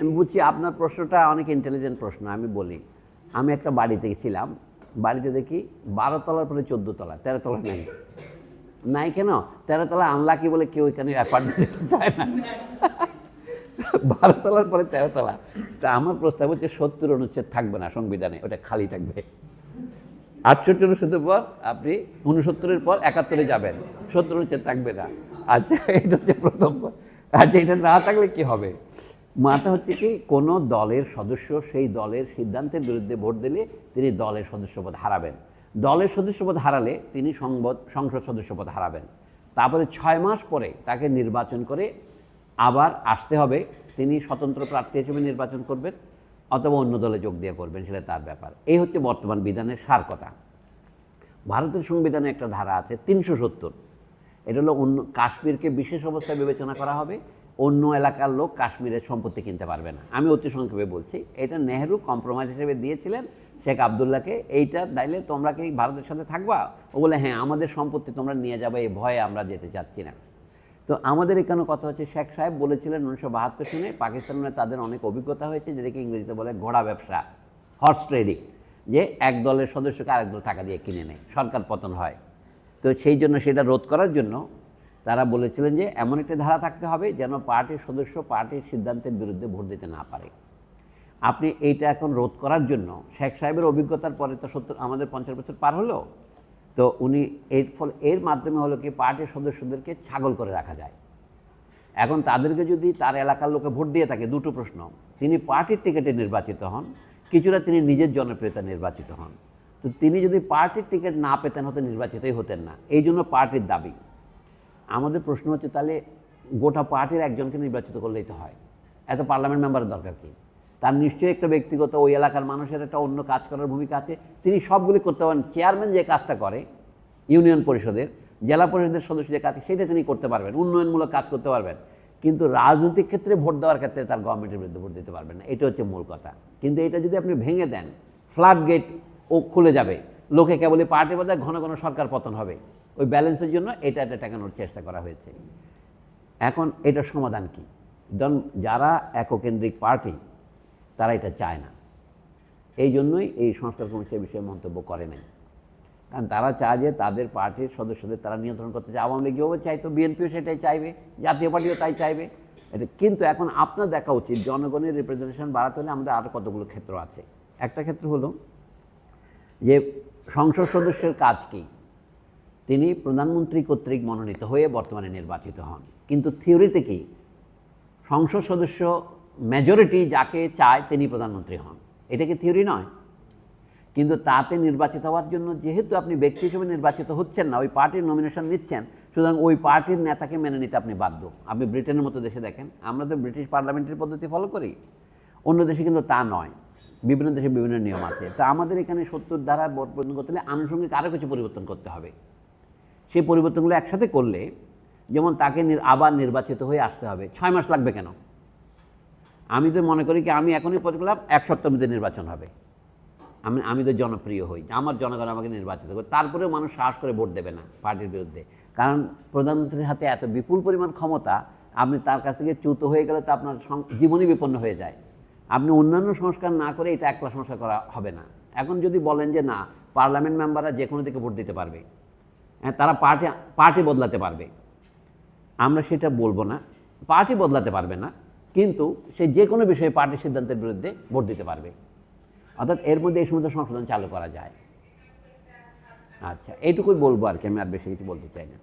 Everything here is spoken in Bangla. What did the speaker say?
আমি বুঝছি আপনার প্রশ্নটা অনেক ইন্টেলিজেন্ট প্রশ্ন, আমি বলি। আমি একটা বাড়িতে গেছিলাম বাড়িতে দেখি বারো তলার পরে চোদ্দ তলা, তেরো তলা নেই। নাই কেন? তেরো তলা আনলাকি বলে কেউ এখানে অ্যাপার্টমেন্ট চায় না। বারো তলার পরে তেরো তলা। তা আমার প্রস্তাব হচ্ছে সত্তর অনুচ্ছেদ থাকবে না সংবিধানে, ওটা খালি থাকবে। আটষট্টি অনুচ্ছেদের পর আপনি উনসত্তরের পর একাত্তরে যাবেন, সত্তর অনুচ্ছেদ থাকবে না। আচ্ছা এটা হচ্ছে প্রথম। আচ্ছা এটা না থাকলে কি হবে? মাথা হচ্ছে কি, কোনো দলের সদস্য সেই দলের সিদ্ধান্তের বিরুদ্ধে ভোট দিলে তিনি দলের সদস্যপদ হারাবেন। দলের সদস্যপদ হারালে তিনি সংবাদ, সংসদ সদস্যপদ হারাবেন। তারপরে ছয় মাস পরে তাকে নির্বাচন করে আবার আসতে হবে। তিনি স্বতন্ত্র প্রার্থী হিসেবে নির্বাচন করবেন অথবা অন্য দলে যোগ দিয়ে করবেন, সেটা তার ব্যাপার। এই হচ্ছে বর্তমান বিধানের সার কথা। ভারতের সংবিধানে একটা ধারা আছে তিনশো সত্তর। এটা হলো অন্য, কাশ্মীরকে বিশেষ অবস্থায় বিবেচনা করা হবে। অন্য এলাকার লোক কাশ্মীরের সম্পত্তি কিনতে পারবে না। আমি অতি সংক্ষেপে বলছি, এটা নেহেরু কম্প্রোমাইজ হিসেবে দিয়েছিলেন শেখ আবদুল্লাহকে। এইটা দাইলে তোমরা কি ভারতের সাথে থাকবা? ও বলে হ্যাঁ আমাদের সম্পত্তি তোমরা নিয়ে যাবে, এই ভয়ে আমরা যেতে চাচ্ছি না। তো আমাদের এখানে কথা হচ্ছে, শেখ সাহেব বলেছিলেন উনিশশো বাহাত্তর সনে পাকিস্তানে তাদের অনেক অভিজ্ঞতা হয়েছে, যেটাকে ইংরেজিতে বলে ঘোড়া ব্যবসা হর্স ট্রেডিং যে এক দলের সদস্যকে আরেক দল টাকা দিয়ে কিনে নেয়, সরকার পতন হয়। তো সেই জন্য সেটা রোধ করার জন্য তারা বলেছিলেন যে এমন একটি ধারা থাকতে হবে যেন পার্টির সদস্য পার্টির সিদ্ধান্তের বিরুদ্ধে ভোট দিতে না পারে। আপনি এইটা এখন রোধ করার জন্য শেখ সাহেবের অভিজ্ঞতার পরে তো সত্তর, আমাদের পঞ্চাশ বছর পার হলো। তো উনি এর ফলে, এর মাধ্যমে হলো কি পার্টির সদস্যদেরকে ছাগল করে রাখা যায়। এখন তাদেরকে যদি তার এলাকার লোকে ভোট দিয়ে থাকে, দুটো প্রশ্ন। তিনি পার্টির টিকিটে নির্বাচিত হন, কিছুটা তিনি নিজের জনপ্রিয়তা নির্বাচিত হন। তো তিনি যদি পার্টির টিকিট না পেতেন হতে, নির্বাচিতই হতেন না। এই জন্য পার্টির দাবি। আমাদের প্রশ্ন হচ্ছে, তাহলে গোটা পার্টির একজনকে নির্বাচিত করলেই তো হয়। এত পার্লামেন্ট মেম্বারের দরকার কি? তার নিশ্চয়ই একটা ব্যক্তিগত, ওই এলাকার মানুষের একটা অন্য কাজ করার ভূমিকা আছে। তিনি সবগুলি করতে পারেন। চেয়ারম্যান যে কাজটা করে, ইউনিয়ন পরিষদের, জেলা পরিষদের সদস্য যে কাজ, সেটা তিনি করতে পারবেন, উন্নয়নমূলক কাজ করতে পারবেন। কিন্তু রাজনৈতিক ক্ষেত্রে ভোট দেওয়ার ক্ষেত্রে তার গভর্নমেন্টের বিরুদ্ধে ভোট দিতে পারবেন না। এটা হচ্ছে মূল কথা। কিন্তু এটা যদি আপনি ভেঙে দেন ফ্লাড গেট ও খুলে যাবে। লোকে কেবলই পার্টি বদলে ঘন ঘন সরকার পতন হবে। ওই ব্যালেন্সের জন্য এটা এটা টেকানোর চেষ্টা করা হয়েছে। এখন এটার সমাধান কি? ধরুন, যারা এককেন্দ্রিক পার্টি, তারা এটা চায় না। এই জন্যই এই সংস্কার কমিশন বিষয়ে মন্তব্য করে নাই। কারণ তারা চায় যে তাদের পার্টির সদস্যদের তারা নিয়ন্ত্রণ করতে চায়। আওয়ামী লীগও চাইতো, বিএনপিও সেটাই চাইবে, জাতীয় পার্টিও তাই চাইবে। এটা কিন্তু এখন আপনার দেখা উচিত, জনগণের রিপ্রেজেন্টেশন বাড়াতে হলে আমাদের আরও কতগুলো ক্ষেত্র আছে। একটা ক্ষেত্র হলো যে সংসদ সদস্যের কাজ কী? তিনি প্রধানমন্ত্রী কর্তৃক মনোনীত হয়ে বর্তমানে নির্বাচিত হন। কিন্তু থিওরিতে কি? সংসদ সদস্য মেজরিটি যাকে চায় তিনি প্রধানমন্ত্রী হন। এটা কি থিওরি নয়? কিন্তু তাতে নির্বাচিত হওয়ার জন্য যেহেতু আপনি ব্যক্তি হিসেবে নির্বাচিত হচ্ছেন না, ওই পার্টির নমিনেশন নিচ্ছেন, সুতরাং ওই পার্টির নেতাকে মেনে নিতে আপনি বাধ্য। আপনি ব্রিটেনের মতো দেশে দেখেন, আমরা তো ব্রিটিশ পার্লামেন্টের পদ্ধতি ফলো করি। অন্য দেশে কিন্তু তা নয়। বিভিন্ন দেশে বিভিন্ন নিয়ম আছে। তা আমাদের এখানে সত্তর দ্বারা পরিবর্তন করতে হলে আনুষঙ্গিক আরও কিছু পরিবর্তন করতে হবে। সেই পরিবর্তনগুলো একসাথে করলে যেমন তাকে আবার নির্বাচিত হয়ে আসতে হবে। ছয় মাস লাগবে কেন? আমি তো মনে করি কি, আমি এখনই পদ করলাম, এক সপ্তাহের মধ্যে নির্বাচন হবে। আমি আমি তো জনপ্রিয় হই, আমার জনগণ আমাকে নির্বাচিত করে তারপরেও মানুষ সাহস করে ভোট দেবে না পার্টির বিরুদ্ধে। কারণ প্রধানমন্ত্রীর হাতে এত বিপুল পরিমাণ ক্ষমতা, আপনি তার কাছ থেকে চ্যুত হয়ে গেলে তো আপনার জীবনই বিপন্ন হয়ে যায়। আপনি অন্যান্য সংস্কার না করে এটা একলা সংস্কার করা হবে না। এখন যদি বলেন যে না, পার্লামেন্ট মেম্বাররা যে কোনো দিকে ভোট দিতে পারবে। হ্যাঁ তারা পার্টি পার্টি বদলাতে পারবে। আমরা সেটা বলব না। পার্টি বদলাতে পারবে না, কিন্তু সে যে কোনো বিষয়ে পার্টির সিদ্ধান্তের বিরুদ্ধে ভোট দিতে পারবে। অর্থাৎ এর মধ্যে এই সমস্ত সংশোধন চালু করা যায়। আচ্ছা এইটুকুই বলব আর কি, আমি আর বেশি কিছু বলতে চাই না।